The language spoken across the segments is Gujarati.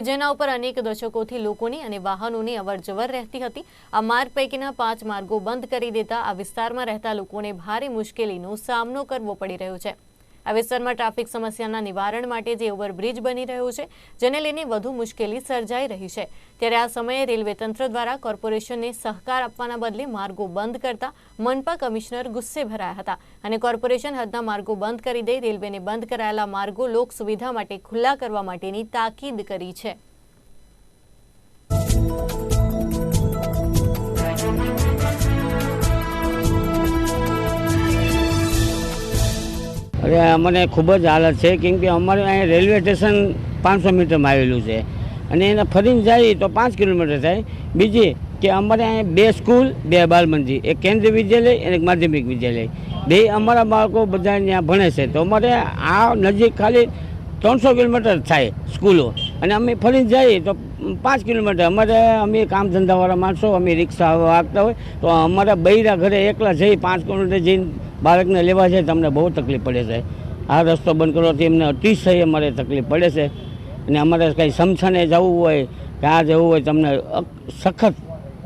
જેના ઉપર અનેક દશકોથી લોકોની અને વાહનોની અવરજવર રહેતી હતી. આ માર્ગ પૈકીના પાંચ માર્ગો બંધ કરી દેતા આ વિસ્તારમાં રહેતા લોકોને ભારે મુશ્કેલીનો સામનો કરવો પડી રહ્યો છે. આ વિસ્તારમાં ટ્રાફિક સમસ્યાના નિવારણ માટે જે ઓવરબ્રિજ બની રહ્યો છે, જેને લઈને વધુ મુશ્કેલી સર્જાઈ રહી છે. ત્યારે આ સમયે રેલવે તંત્ર દ્વારા કોર્પોરેશનને સહકાર આપવાના બદલે માર્ગો બંધ કરતા મનપા કમિશનર ગુસ્સે ભરાયા હતા અને કોર્પોરેશન હદના માર્ગો બંધ કરી દઈ રેલવેને બંધ કરાયેલા માર્ગો લોક સુવિધા માટે ખુલ્લા કરવા માટેની તાકીદ કરી છે. મને ખૂબ જ હાલત છે, કેમ કે અમારે અહીંયા રેલવે સ્ટેશન પાંચસો મીટરમાં આવેલું છે. અને એને ફરીને જાય તો પાંચ કિલોમીટર થાય. બીજી કે અમારે અહીંયા બે સ્કૂલ, બે બાલ મંદિર, એક કેન્દ્રીય વિદ્યાલય અને એક માધ્યમિક વિદ્યાલય. બે અમારા બાળકો બધા ત્યાં ભણે છે. તો અમારે આ નજીક ખાલી ત્રણસો કિલોમીટર થાય સ્કૂલો. અને અમે ફરીને જઈએ તો પાંચ કિલોમીટર. અમારે અમે કામ ધંધાવાળા માણસો, અમે રિક્ષા વાગતા હોય તો અમારા બૈરા ઘરે એકલા જઈ પાંચ કિલોમીટર જઈને બાળકને લેવા જાય તો અમને બહુ તકલીફ પડે છે. આ રસ્તો બંધ કરવાથી અમને અતિશય અમારે તકલીફ પડે છે. અને અમારે કંઈ સમસાને જવું હોય કે આ જવું હોય તમને સખત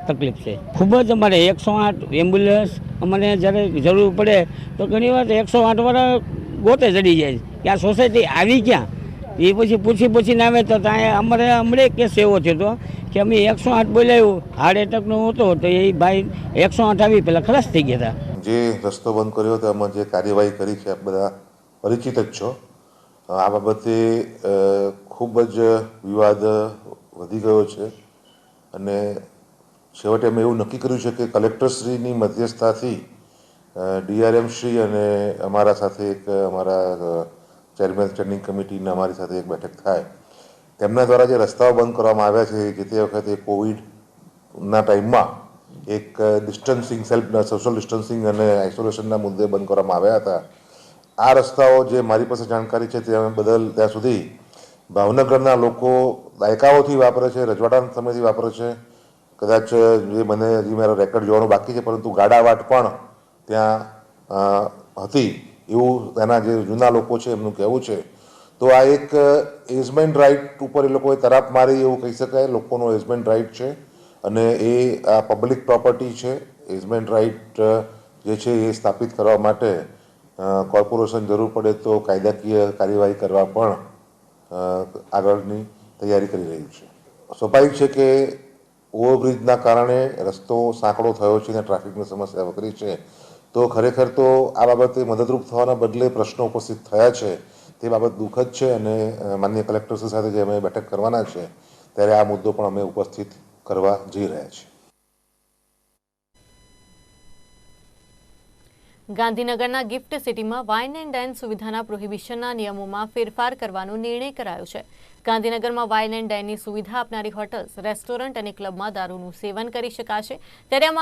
તકલીફ છે. ખૂબ જ અમારે એકસો આઠ એમ્બ્યુલન્સ અમને જ્યારે જરૂર પડે તો ઘણી વાર એકસો આઠવાળા ગોતે ચડી જાય. કે આ સોસાયટી આવી ક્યાં? એ પછી પૂછી પૂછીને આવે તો ત્યાં અમારે હમણાં કેસ એવો થયો કે અમે એકસો આઠ બોલાયું, હાર્ટ એટેકનો હતો તો એ ભાઈ એકસો આઠ આવી પહેલાં ખલાસ થઈ ગયા હતા. જે રસ્તો બંધ કર્યો હતો, એમાં જે કાર્યવાહી કરી છે આપ બધા પરિચિત જ છો. આ બાબતે ખૂબ જ વિવાદ વધી ગયો છે અને છેવટે અમે એવું નક્કી કર્યું છે કે કલેક્ટરશ્રીની મધ્યસ્થતાથી ડીઆરએમ શ્રી અને અમારા સાથે એક અમારા ચેરમેન સ્ટેન્ડિંગ કમિટીની અમારી સાથે એક બેઠક થાય. તેમના દ્વારા જે રસ્તાઓ બંધ કરવામાં આવ્યા છે, જે તે વખતે કોવિડના ટાઈમમાં એક ડિસ્ટન્સિંગ, સેલ્ફ સોશિયલ ડિસ્ટન્સિંગ અને આઇસોલેશનના મુદ્દે બંધ કરવામાં આવ્યા હતા. આ રસ્તાઓ જે મારી પાસે જાણકારી છે, તે બદલ ત્યાં સુધી ભાવનગરના લોકો દાયકાઓથી વાપરે છે, રજવાડાના સમયથી વાપરે છે. કદાચ જે મને, હજી મારા રેકોર્ડ જોવાનું બાકી છે, પરંતુ ગાડાવાટ પણ ત્યાં હતી. એવું તેના જે જૂના લોકો છે, એમનું કહેવું છે. તો આ એક એઝમેન્ટ રાઇટ ઉપર એ લોકોએ તરાપ મારી એવું કહી શકાય, લોકોનો એઝમેન્ટ રાઇટ છે. અને એ આ પબ્લિક પ્રોપર્ટી છે એઝમેન્ટ રાઇટ જે છે એ સ્થાપિત કરવા માટે કોર્પોરેશન જરૂર પડે તો કાયદાકીય કાર્યવાહી કરવા પણ આગળની તૈયારી કરી રહ્યું છે. સ્વાભાવિક છે કે ઓવરબ્રિજના કારણે રસ્તો સાંકડો થયો છે અને ટ્રાફિકની સમસ્યા વકરી છે. તો ખરેખર તો આ બાબતે મદદરૂપ થવાના બદલે પ્રશ્નો ઉપસ્થિત થયા છે, તે બાબત દુઃખદ છે અને માન્ય માનનીય કલેક્ટર સાથે જે અમે બેઠક કરવાના છે, ત્યારે આ મુદ્દો પણ અમે ઉપસ્થિત કરવા જઈ રહ્યા છીએ. ગાંધીનગરના ગિફ્ટ સિટીમાં વાઇન એન્ડ ડાઇન સુવિધાના પ્રોહિબિશનના નિયમોમાં ફેરફાર કરવાનો નિર્ણય કરાયો છે. ગાંધીનગરમાં વાઇન એન્ડ ડાઇનની સુવિધા આપનારી હોટલ્સ, રેસ્ટોરન્ટ અને ક્લબમાં દારૂનું સેવન કરી શકાશે. ત્યારે